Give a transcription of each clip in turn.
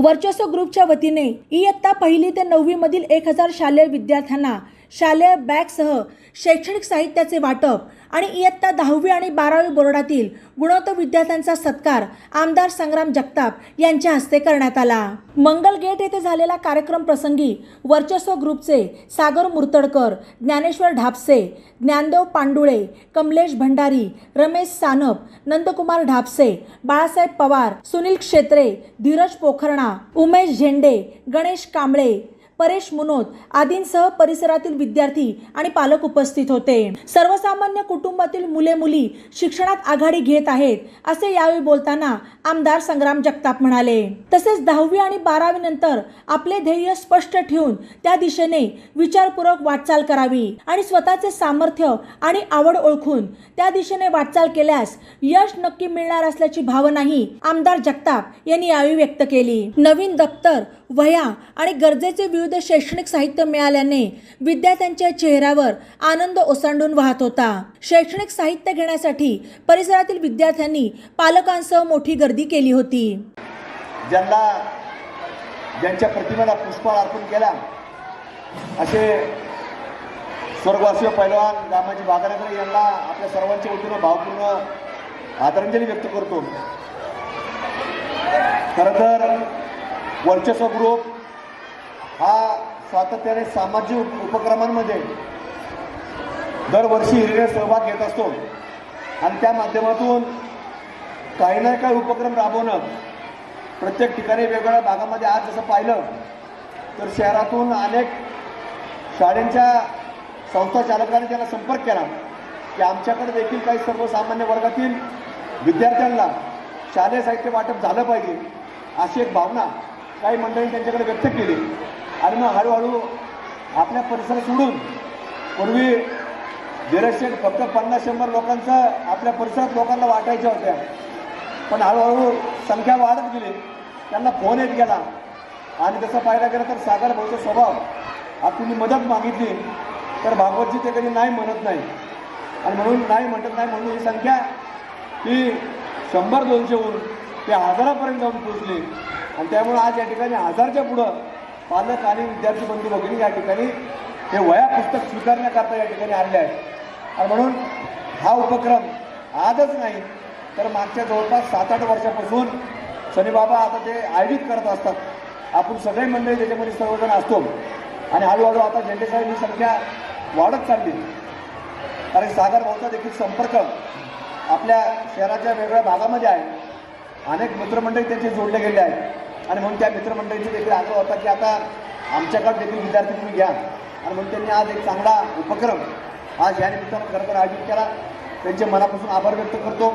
वर्चस्व ग्रुपच्या वतीने इयत्ता पहिली ते नववी मधील एक हजार शालेय विद्यार्थ्यांना शालेय बॅगसह शैक्षणिक साहित्याचे वाटप आणि इयत्ता दहावी आणि बारावी बोर्डातील गुणवत्ता विद्यार्थ्यांचा सत्कार आमदार संग्राम जगताप यांच्या हस्ते करण्यात आला. मंगल गेट येथे झालेला कार्यक्रम प्रसंगी वर्चस्व ग्रुपचे सागर मुर्तडकर ज्ञानेश्वर ढापसे ज्ञानदेव पांडुळे कमलेश भंडारी रमेश सानप नंदकुमार ढापसे बाळासाहेब पवार सुनील क्षेत्रे धीरज पोखरणा उमेश झेंडे गणेश कांबळे परेश मुनोद आदींसह परिसरातील विद्यार्थी आणि पालक उपस्थित होते. सर्वसामान्य कुटुंबातील मुले मुली शिक्षणात आघाडी घेत आहेत असे यावेळी बोलताना आमदार संग्राम जगताप म्हणाले. तसेच दहावी आणि बारावी नंतर आपले ध्येय स्पष्ट ठेवून त्या दिशेने विचारपूर्वक वाटचाल करावी आणि स्वतःचे सामर्थ्य आणि आवड ओळखून त्या दिशेने वाटचाल केल्यास यश नक्की मिळणार असल्याची भावनाही आमदार जगताप यांनी यावेळी व्यक्त केली. नवीन दप्तर वह्या आणि गरजेचे विविध शैक्षणिक साहित्य मिळाल्याने विद्यार्थ्यांच्या चेहऱ्यावर आनंद ओसांडून वाहत होता. शैक्षणिक साहित्य घेण्यासाठी परिसरातील विद्यार्थ्यांनी पालकांसह मोठी गर्दी केली होती. ज्यांना ज्यांच्या प्रतिमेला पुष्पहार अर्पण केला असे स्वर्गवासीय पैलवान रामाजी बागानगर यांना आपल्या सर्वांच्या वतीनं भावपूर्ण आदरांजली व्यक्त करतो. खरं तर वर्चस्व ग्रुप हा सातत्याने सामाजिक उपक्रमांमध्ये दरवर्षी हिरवे सहभाग घेत असतो. आणि त्या माध्यमातून काही ना काही उपक्रम राबवणं प्रत्येक ठिकाणी वेगवेगळ्या भागामध्ये आज जसं पाहिलं तर शहरातून अनेक शाळेंच्या संस्था चालकांनी त्यांना संपर्क केला की आमच्याकडे देखील काही सर्वसामान्य वर्गातील विद्यार्थ्यांना शालेय साहित्य वाटप झालं पाहिजे अशी एक भावना काही मंडळी त्यांच्याकडे व्यक्त केली. आणि मग हळूहळू आपल्या परिसर सोडून पूर्वी दीडशे फक्त पन्नास शंभर लोकांचं आपल्या परिसरात लोकांना वाटायच्या होत्या. पण हळूहळू संख्या वाढत गेली. त्यांना फोन येत गेला. आणि तसं पाहायला गेलं तर सागर भाऊचा स्वभाव आज तुम्ही मदत मागितली तर भागवतजी ते कधी नाही म्हणत नाही. आणि म्हणून नाही म्हणत नाही म्हणून ही संख्या ही शंभर दोनशेहून ते हजारापर्यंत जाऊन पोचली आणि त्यामुळे आज या ठिकाणी हजारच्या पुढं पालक आणि विद्यार्थी बंधू भगिनी या ठिकाणी हे वया पुस्तक स्वीकारण्याकरता या ठिकाणी आलेले आहेत. आणि म्हणून हा उपक्रम आजच नाही तर मागच्या जवळपास सात आठ वर्षापासून शनीबाबा आता ते आयोजित करत असतात. आपण सगळे मंडळी त्याच्यामध्ये सर्वजण असतो. आणि हळूहळू आता झेंडेसाहेब ही संख्या वाढत चालली. कारण सागर भाऊचा देखील संपर्क आपल्या शहराच्या वेगवेगळ्या भागामध्ये आहे. अनेक मित्रमंडळी त्यांचे जोडले गेले आहेत. आणि म्हणून त्या मित्रमंडळींची देखील आग्रह होता की आता आमच्याकडे देखील विद्यार्थी तुम्ही घ्या. आणि म्हणून त्यांनी आज एक चांगला उपक्रम आज या निमित्तानं खरं तर आयोजित केला. त्यांचे मनापासून आभार व्यक्त करतो.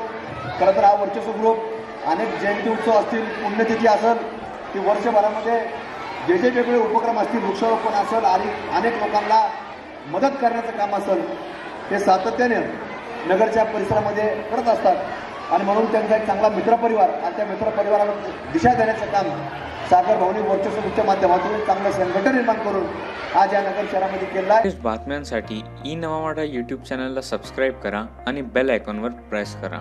खरं तर हा वर्चस्व ग्रुप अनेक जयंती उत्सव असतील पुण्यतिथी असेल ती वर्षभरामध्ये जे जे वेगवेगळे उपक्रम असतील वृक्षारोपण असेल आणि अनेक लोकांना मदत करण्याचं काम असेल हे सातत्याने नगरच्या परिसरामध्ये करत असतात. आणि म्हणून त्यांचा एक चांगला मित्रपरिवार आणि त्या मित्रपरिवाराला दिशा देण्याचं काम सागर भाऊनी वर्चस्व ग्रुपच्या माध्यमातून चांगलं संघटन निर्माण करून आज या नगर शहरामध्ये केलं आहे. बातम्यांसाठी ई नवा यूट्यूब चॅनलला सबस्क्राईब करा आणि बेल आयकॉनवर प्रेस करा.